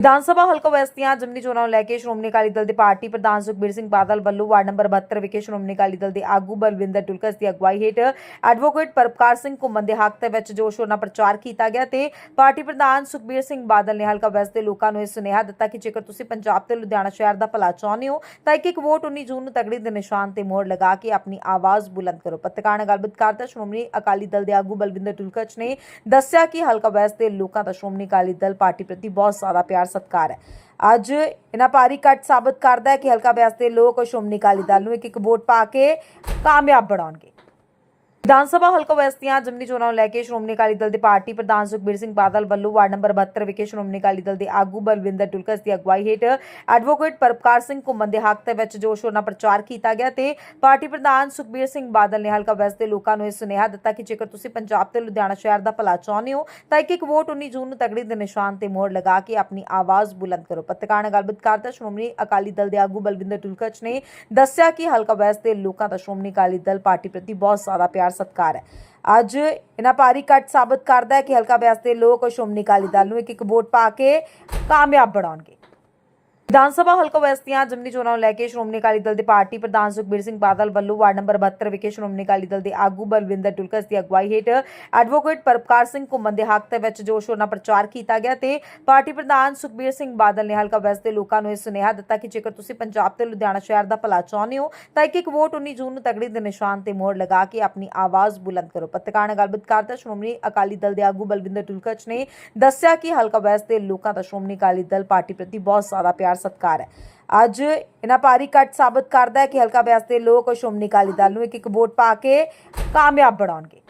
ਵਿਧਾਨ ਸਭਾ ਹਲਕਾ ਵੈਸਟ ਦੀਆਂ ਜ਼ਿਮਨੀ ਚੋਣਾਂ ਨੂੰ ਲੈ ਕੇ ਸ਼੍ਰੋਮਣੀ ਅਕਾਲੀ ਦਲ ਦੇ ਪਾਰਟੀ ਪ੍ਰਧਾਨ ਸੁਖਬੀਰ ਸਿੰਘ ਬਾਦਲ ਵੱਲੋਂ ਵਾਰਡ ਨੰਬਰ 72 ਵਿਖੇ ਸ਼੍ਰੋਮਣੀ ਅਕਾਲੀ ਦਲ ਦੇ ਆਗੂ ਬਲਵਿੰਦਰ ਟੁਲਕਸ ਦੀ ਅਗਵਾਈ ਹੇਠ ਐਡਵੋਕੇਟ ਪਰਪਕਾਰ ਸਿੰਘ ਘੁੰਮਣ ਦੇ ਹੱਕ ਦੇ ਵਿੱਚ ਜੋਸ਼ ਸ਼ੋਰ ਨਾਲ ਪ੍ਰਚਾਰ ਕੀਤਾ ਗਿਆ ਤੇ ਪਾਰਟੀ ਪ੍ਰਧਾਨ ਸੁਖਬੀਰ ਸਿੰਘ ਬਾਦਲ ਨੇ ਹਲਕਾ ਵੈਸਟ ਦੇ ਲੋਕਾਂ ਨੂੰ ਇਹ ਸੁਨੇਹਾ ਦਿੱਤਾ ਕਿ ਜੇਕਰ ਤੁਸੀਂ ਪੰਜਾਬ ਤੇ ਲੁਧਿਆਣਾ ਸ਼ਹਿਰ ਦਾ ਭਲਾ ਚਾਹੁੰਦੇ ਹੋ, ਤਾਂ ਇੱਕ ਇੱਕ ਵੋਟ 19 ਜੂਨ ਨੂੰ ਤਗੜੀ ਦੇ ਨਿਸ਼ਾਨ ਤੇ ਮੋਹਰ ਲਗਾ ਕੇ ਆਪਣੀ ਆਵਾਜ਼ ਬੁਲੰਦ ਕਰੋ। ਪੱਤਰਕਾਰ ਨਾਲ ਗੱਲਬਾਤ ਕਰਦਾ ਸ਼੍ਰੋਮਣੀ ਅਕਾਲੀ ਦਲ ਦੇ ਆਗੂ ਬਲਵਿੰਦਰ ਟੁਲਕਸ ਨੇ ਦੱਸਿਆ ਕਿ ਹਲਕਾ ਵੈਸਟ ਦੇ ਲੋਕਾਂ ਦਾ ਸ਼੍ਰੋਮਣੀ ਅਕਾਲੀ ਦਲ ਪਾਰਟੀ ਪ੍ਰਤੀ ਬਹੁਤ ਜ਼ਿਆਦਾ ਪਿਆਰ ਸਤਿਕਾਰ ਹੈ। ਅੱਜ ਇਹਨਾਂ ਭਾਰੀ ਕੱਟ ਸਾਬਤ ਕਰਦਾ ਹੈ ਕਿ ਹਲਕਾ ਬਿਆਸ ਦੇ ਲੋਕ ਸ਼੍ਰੋਮਣੀ ਅਕਾਲੀ ਦਲ ਨੂੰ ਇੱਕ ਇੱਕ ਵੋਟ ਪਾ ਕੇ ਕਾਮਯਾਬ ਬਣਾਉਣਗੇ। ਵਿਧਾਨ ਸਭਾ ਹਲਕਾ ਵੈਸਟ ਦੀਆਂ ਜ਼ਿਮਨੀ ਚੋਣਾਂ ਨੂੰ ਲੈ ਕੇ ਸ਼੍ਰੋਮਣੀ ਅਕਾਲੀ ਦਲ ਦੇ ਪਾਰਟੀ ਪ੍ਰਧਾਨ ਸੁਖਬੀਰ ਸਿੰਘ ਬਾਦਲ ਵੱਲੋਂ ਵਾਰਡ ਨੰਬਰ 72 ਵਿਖੇ ਸ਼੍ਰੋਮਣੀ ਅਕਾਲੀ ਦਲ ਦੇ ਆਗੂ ਬਲਵਿੰਦਰ ਟੁਲਕਸ ਦੀ ਅਗਵਾਈ ਹੇਠ ਐਡਵੋਕੇਟ ਪਰਪਕਾਰ ਸਿੰਘ ਘੁੰਮਣ ਦੇ ਹੱਕ ਦੇ ਵਿੱਚ ਜੋਸ਼ ਸ਼ੋਰ ਨਾਲ ਪ੍ਰਚਾਰ ਕੀਤਾ ਗਿਆ ਤੇ ਪਾਰਟੀ ਪ੍ਰਧਾਨ ਸੁਖਬੀਰ ਸਿੰਘ ਬਾਦਲ ਨੇ ਹਲਕਾ ਵੈਸਟ ਦੇ ਲੋਕਾਂ ਨੂੰ ਇਹ ਸੁਨੇਹਾ ਦਿੱਤਾ ਕਿ ਜੇਕਰ ਤੁਸੀਂ ਪੰਜਾਬ ਤੇ ਲੁਧਿਆਣਾ ਸ਼ਹਿਰ ਦਾ ਭਲਾ ਚਾਹੁੰਦੇ ਹੋ, ਤਾਂ ਇੱਕ ਇੱਕ ਵੋਟ 19 ਜੂਨ ਨੂੰ ਤਗੜੀ ਦੇ ਨਿਸ਼ਾਨ ਤੇ ਮੋਹਰ ਲਗਾ ਕੇ ਆਪਣੀ ਆਵਾਜ਼ ਬੁਲੰਦ ਕਰੋ। ਪੱਤਰਕਾਰ ਨਾਲ ਗੱਲਬਾਤ ਕਰਦਾ ਸ਼੍ਰੋਮਣੀ ਅਕਾਲੀ ਦਲ ਦੇ ਆਗੂ ਬਲਵਿੰਦਰ ਟੁਲਕਚ ਨੇ ਦੱਸਿਆ ਕਿ ਹਲਕਾ ਵੈਸਟ ਦੇ ਲੋਕਾਂ ਦਾ ਸ਼੍ਰੋਮਣੀ ਅਕਾਲੀ ਦਲ ਪਾਰਟੀ ਪ੍ਰਤੀ ਬਹੁਤ ਜ਼ਿਆਦਾ ਪਿਆਰ ਸਤਿਕਾਰ ਹੈ। ਅੱਜ ਇਹਨਾਂ ਭਾਰੀ ਕੱਟ ਸਾਬਤ ਕਰਦਾ ਹੈ ਕਿ ਹਲਕਾ ਬਿਆਸ ਦੇ ਲੋਕ ਸ਼੍ਰੋਮਣੀ ਅਕਾਲੀ ਦਲ ਨੂੰ ਇੱਕ ਇੱਕ ਵੋਟ ਪਾ ਕੇ ਕਾਮਯਾਬ ਬਣਾਉਣਗੇ। ਵਿਧਾਨ ਸਭਾ ਹਲਕਾ ਵੈਸਟ ਦੀਆਂ ਜ਼ਿਮਨੀ ਚੋਣਾਂ ਨੂੰ ਲੈ ਕੇ ਸ਼੍ਰੋਮਣੀ ਅਕਾਲੀ ਦਲ ਦੇ ਪਾਰਟੀ ਪ੍ਰਧਾਨ ਸੁਖਬੀਰ ਸਿੰਘ ਬਾਦਲ ਵੱਲੋਂ ਵਾਰਡ ਨੰਬਰ 72 ਵਿਖੇ ਸ਼੍ਰੋਮਣੀ ਅਕਾਲੀ ਦਲ ਦੇ ਆਗੂ ਬਲਵਿੰਦਰ ਟੁਲਕਸ ਦੀ ਅਗਵਾਈ ਹੇਠ ਐਡਵੋਕੇਟ ਪਰਪਕਾਰ ਸਿੰਘ ਘੁੰਮਣ ਦੇ ਹੱਕ ਦੇ ਵਿੱਚ ਜੋਸ਼ ਸ਼ੋਰ ਨਾਲ ਪ੍ਰਚਾਰ ਕੀਤਾ ਗਿਆ ਤੇ ਪਾਰਟੀ ਪ੍ਰਧਾਨ ਸੁਖਬੀਰ ਸਿੰਘ ਬਾਦਲ ਨੇ ਹਲਕਾ ਵੈਸਟ ਦੇ ਲੋਕਾਂ ਨੂੰ ਇਹ ਸੁਨੇਹਾ ਦਿੱਤਾ ਕਿ ਜੇਕਰ ਤੁਸੀਂ ਪੰਜਾਬ ਤੇ ਲੁਧਿਆਣਾ ਸ਼ਹਿਰ ਦਾ ਭਲਾ ਚਾਹੁੰਦੇ ਹੋ, ਤਾਂ ਇੱਕ ਇੱਕ ਵੋਟ 19 ਜੂਨ ਨੂੰ ਤਗੜੀ ਦੇ ਨਿਸ਼ਾਨ ਤੇ ਮੋਹਰ ਲਗਾ ਕੇ ਆਪਣੀ ਆਵਾਜ਼ ਬੁਲੰਦ ਕਰੋ। ਪੱਤਰਕਾਰ ਨਾਲ ਗੱਲਬਾਤ ਕਰਦਾ ਸ਼੍ਰੋਮਣੀ ਅਕਾਲੀ ਦਲ ਦੇ ਆਗੂ ਬਲਵਿੰਦਰ ਟੁਲਕਸ ਨੇ ਦੱਸਿਆ ਕਿ ਹਲਕਾ ਵੈਸਟ ਦੇ ਲੋਕਾਂ ਦਾ ਸ਼੍ਰੋਮਣੀ ਅਕਾਲੀ ਦਲ ਪਾਰਟੀ ਪ੍ਰਤੀ ਬਹੁਤ ਜ਼ਿਆਦਾ ਪਿਆਰ ਸਤਿਕਾਰ ਹੈ। ਅੱਜ ਇਹਨਾਂ ਭਾਰੀ ਕੱਟ ਸਾਬਤ ਕਰਦਾ ਹੈ ਕਿ ਹਲਕਾ ਬਿਆਸ ਦੇ ਲੋਕ ਸ਼੍ਰੋਮਣੀ ਅਕਾਲੀ ਦਲ ਨੂੰ ਇੱਕ ਇੱਕ ਵੋਟ ਪਾ ਕੇ ਕਾਮਯਾਬ ਬਣਾਉਣਗੇ।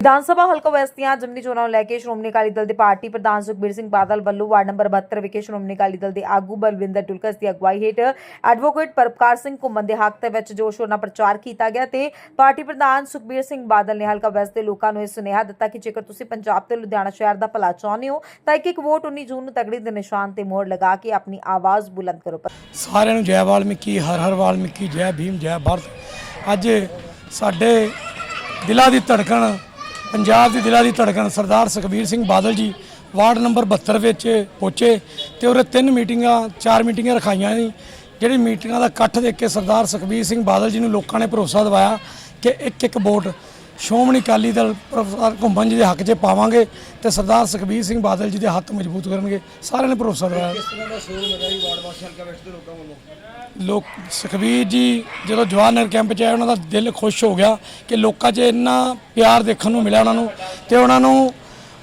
ਵਿਧਾਨ ਸਭਾ ਹਲਕਾ ਵੈਸਟ ਦੀਆਂ ਜ਼ਿਮਨੀ ਚੋਣਾਂ ਨੂੰ ਲੈ ਕੇ ਸ਼੍ਰੋਮਣੀ ਅਕਾਲੀ ਦਲ ਦੇ ਪਾਰਟੀ ਪ੍ਰਧਾਨ ਸੁਖਬੀਰ ਸਿੰਘ ਬਾਦਲ ਵੱਲੋਂ ਵਾਰਡ ਨੰਬਰ 72 ਵਿਖੇ ਸ਼੍ਰੋਮਣੀ ਅਕਾਲੀ ਦਲ ਦੇ ਆਗੂ ਬਲਵਿੰਦਰ ਟੁਲਕਸ ਦੀ ਅਗਵਾਈ ਹੇਠ ਐਡਵੋਕੇਟ ਪਰਪਕਾਰ ਸਿੰਘ ਘੁੰਮਣ ਦੇ ਹੱਕ ਦੇ ਵਿੱਚ ਜੋਸ਼ ਨਾਲ ਪ੍ਰਚਾਰ ਕੀਤਾ ਗਿਆ ਤੇ ਪਾਰਟੀ ਪ੍ਰਧਾਨ ਸੁਖਬੀਰ ਸਿੰਘ ਬਾਦਲ ਨੇ ਹਲਕਾ ਵੈਸਟ ਦੇ ਲੋਕਾਂ ਨੂੰ ਇਹ ਸੁਨੇਹਾ ਦਿੱਤਾ ਕਿ ਜੇਕਰ ਤੁਸੀਂ ਪੰਜਾਬ ਤੇ ਲੁਧਿਆਣਾ ਸ਼ਹਿਰ ਦਾ ਭਲਾ ਚਾਹੁੰਦੇ ਹੋ, ਤਾਂ ਇੱਕ ਇੱਕ ਵੋਟ 19 ਜੂਨ ਨੂੰ ਤਗੜੀ ਦੇ ਨਿਸ਼ਾਨ ਤੇ ਮੋਹਰ ਲਗਾ ਕੇ ਆਪਣੀ ਆਵਾਜ਼ ਬੁਲੰਦ ਕਰੋ। ਸਾਰਿਆਂ ਨੂੰ ਜੈ ਵਾਲਮੀਕੀ, ਹਰ ਹਰ ਵਾਲਮੀਕੀ, ਜੈ ਭੀਮ, ਜੈ ਭਾਰਤ। ਅੱਜ ਸਾਡੇ ਦਿਲਾਂ ਦੀ ਧੜਕਣ ਪੰਜਾਬ ਦੇ ਦਿਲਾਂ ਦੀ ਧੜਕਣ ਸਰਦਾਰ ਸੁਖਬੀਰ ਸਿੰਘ ਬਾਦਲ ਜੀ ਵਾਰਡ ਨੰਬਰ 72 ਵਿੱਚ ਪਹੁੰਚੇ ਤੇ ਉਹਦੇ ਤਿੰਨ ਮੀਟਿੰਗਾਂ, ਚਾਰ ਮੀਟਿੰਗਾਂ ਰਖਾਈਆਂ ਸੀ ਜਿਹੜੀ ਮੀਟਿੰਗਾਂ ਦਾ ਇਕੱਠ ਦੇਖ ਕੇ ਸਰਦਾਰ ਸੁਖਬੀਰ ਸਿੰਘ ਬਾਦਲ ਜੀ ਨੂੰ ਲੋਕਾਂ ਨੇ ਭਰੋਸਾ ਦਿਵਾਇਆ ਕਿ ਇੱਕ ਇੱਕ ਵੋਟ ਸ਼੍ਰੋਮਣੀ ਅਕਾਲੀ ਦਲ ਪ੍ਰੋਫੈਸਰ ਘੁੰਮਣ ਜੀ ਦੇ ਹੱਕ 'ਚ ਪਾਵਾਂਗੇ ਤੇ ਸਰਦਾਰ ਸੁਖਬੀਰ ਸਿੰਘ ਬਾਦਲ ਜੀ ਦੇ ਹੱਥ ਮਜ਼ਬੂਤ ਕਰਨਗੇ। ਸਾਰਿਆਂ ਨੇ ਭਰੋਸਾ ਦਿਵਾਇਆ। ਲੋਕ ਸੁਖਬੀਰ ਜੀ ਜਦੋਂ ਜਵਾਹਰ ਕੈਂਪ 'ਚ ਆਏ ਉਹਨਾਂ ਦਾ ਦਿਲ ਖੁਸ਼ ਹੋ ਗਿਆ ਕਿ ਲੋਕਾਂ 'ਚ ਇੰਨਾ ਪਿਆਰ ਦੇਖਣ ਨੂੰ ਮਿਲਿਆ ਉਹਨਾਂ ਨੂੰ ਤੇ ਉਹਨਾਂ ਨੂੰ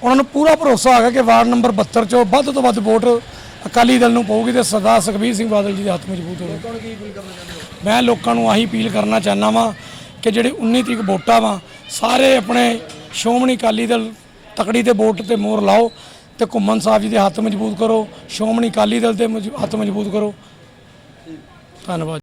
ਉਹਨਾਂ ਨੂੰ ਪੂਰਾ ਭਰੋਸਾ ਆ ਗਿਆ ਕਿ ਵਾਰਡ ਨੰਬਰ 72 'ਚੋਂ ਵੱਧ ਤੋਂ ਵੱਧ ਵੋਟ ਅਕਾਲੀ ਦਲ ਨੂੰ ਪਊਗੀ ਤੇ ਸਰਦਾਰ ਸੁਖਬੀਰ ਸਿੰਘ ਬਾਦਲ ਜੀ ਦੇ ਹੱਥ ਮਜ਼ਬੂਤ ਹੋਣਗੇ। ਮੈਂ ਲੋਕਾਂ ਨੂੰ ਆਹੀ ਅਪੀਲ ਕਰਨਾ ਚਾਹੁੰਦਾ ਵਾਂ ਕਿ ਜਿਹੜੇ 19 ਤਰੀਕ ਵੋਟਾਂ ਵਾਂ ਸਾਰੇ ਆਪਣੇ ਸ਼੍ਰੋਮਣੀ ਅਕਾਲੀ ਦਲ ਤਕੜੀ ਤੇ ਵੋਟ ਤੇ ਮੋਹਰ ਲਾਓ ਤੇ ਘੁੰਮਣ ਸਾਹਿਬ ਜੀ ਦੇ ਹੱਥ ਮਜ਼ਬੂਤ ਕਰੋ, ਸ਼੍ਰੋਮਣੀ ਅਕਾਲੀ ਦਲ ਦੇ ਮਜ਼ਬੂ- ਹੱਥ ਮਜ਼ਬੂਤ ਕਰੋ। ਧੰਨਵਾਦ।